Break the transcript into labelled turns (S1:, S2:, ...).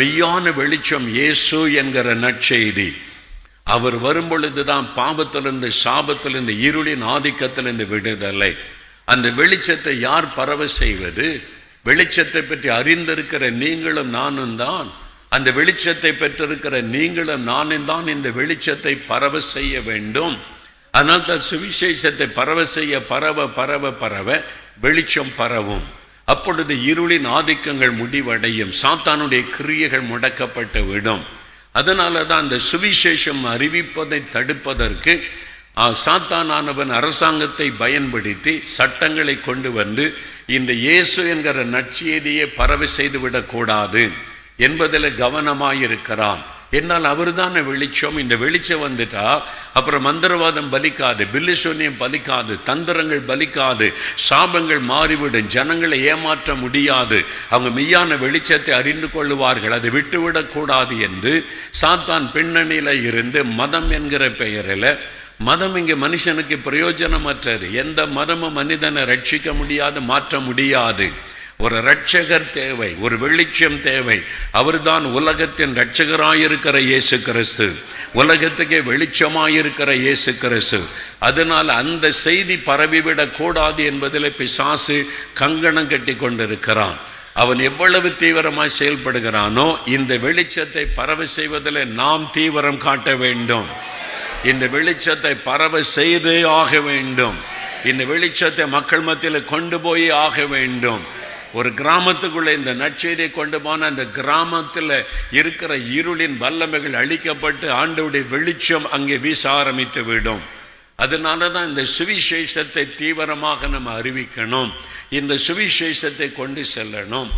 S1: மெய்யான வெளிச்சம் இயேசு என்கிற நற்செய்தி. அவர் வரும்பொழுதுதான் பாவத்திலிருந்து சாபத்திலிருந்து இருளின் ஆதிக்கத்திலிருந்து விடுதலை. அந்த வெளிச்சத்தை யார் பரவ செய்வது? வெளிச்சத்தை பற்றி அறிந்திருக்கிற நீங்களும் நானும் தான். அந்த வெளிச்சத்தை பெற்றிருக்கிற நீங்களும் நானும் தான் இந்த வெளிச்சத்தை பரவ செய்ய வேண்டும். அதனால் தான் சுவிசேஷத்தை பரவ செய்ய பரவ பரவ பரவ வெளிச்சம் பரவும். அப்பொழுது இருளின் ஆதிக்கங்கள் முடிவடையும். சாத்தானுடைய கிரியைகள் முடக்கப்பட்டு விடும். அதனால தான் அந்த சுவிசேஷம் அறிவிப்பதை தடுப்பதற்கு ஆ, சாத்தானானவன் அரசாங்கத்தை பயன்படுத்தி சட்டங்களை கொண்டு வந்து இந்த இயேசு என்கிற நற்செய்தியை பரவி செய்துவிடக்கூடாது என்பதில் கவனமாயிருக்கிறான். என்னால் அவர் தானே வெளிச்சம்? இந்த வெளிச்சம் வந்துட்டா அப்புறம் மந்திரவாதம் பலிக்காது பில்லிசூன்யம் பலிக்காது தந்திரங்கள் பலிக்காது சாபங்கள் மாறிவிடும் ஜனங்களை ஏமாற்ற முடியாது. அவங்க மெய்யான வெளிச்சத்தை அறிந்து கொள்ளுவார்கள். அதை விட்டுவிடக்கூடாது என்று சாத்தான் பின்னணியில் இருந்து மதம் என்கிற பெயரில் மதம் இங்கே மனுஷனுக்கு பிரயோஜனமற்றது. எந்த மதமும் மனிதனை ரட்சிக்க முடியாது மாற்ற முடியாது. ஒரு இரட்சகர் தேவை ஒரு வெளிச்சம் தேவை. அவர்தான் உலகத்தின் இரட்சகராயிருக்கிற இயேசு கிறிஸ்து. உலகத்துக்கே வெளிச்சமாயிருக்கிற இயேசு கிறிஸ்து. அதனால் அந்த செய்தி பரவிவிடக் கூடாது என்பதில் பிசாசு கங்கணம் கட்டி கொண்டிருக்கிறான். அவன் எவ்வளவு தீவிரமாக செயல்படுகிறானோ இந்த வெளிச்சத்தை பரவ செய்வதில் நாம் தீவிரம் காட்ட வேண்டும். இந்த வெளிச்சத்தை பரவ செய்தே ஆக வேண்டும். இந்த வெளிச்சத்தை மக்கள் மத்தியில் கொண்டு போய் ஆக வேண்டும். ஒரு கிராமத்துக்குள்ளே இந்த நற்செய்தியை கொண்டு போன அந்த கிராமத்தில் இருக்கிற இருளின் வல்லமைகள் அழிக்கப்பட்டு ஆண்டவுடைய வெளிச்சம் அங்கே வீச ஆரம்பித்து விடும். அதனால தான் இந்த சுவிசேஷத்தை தீவிரமாக நம்ம அறிவிக்கணும். இந்த சுவிசேஷத்தை கொண்டு செல்லணும்.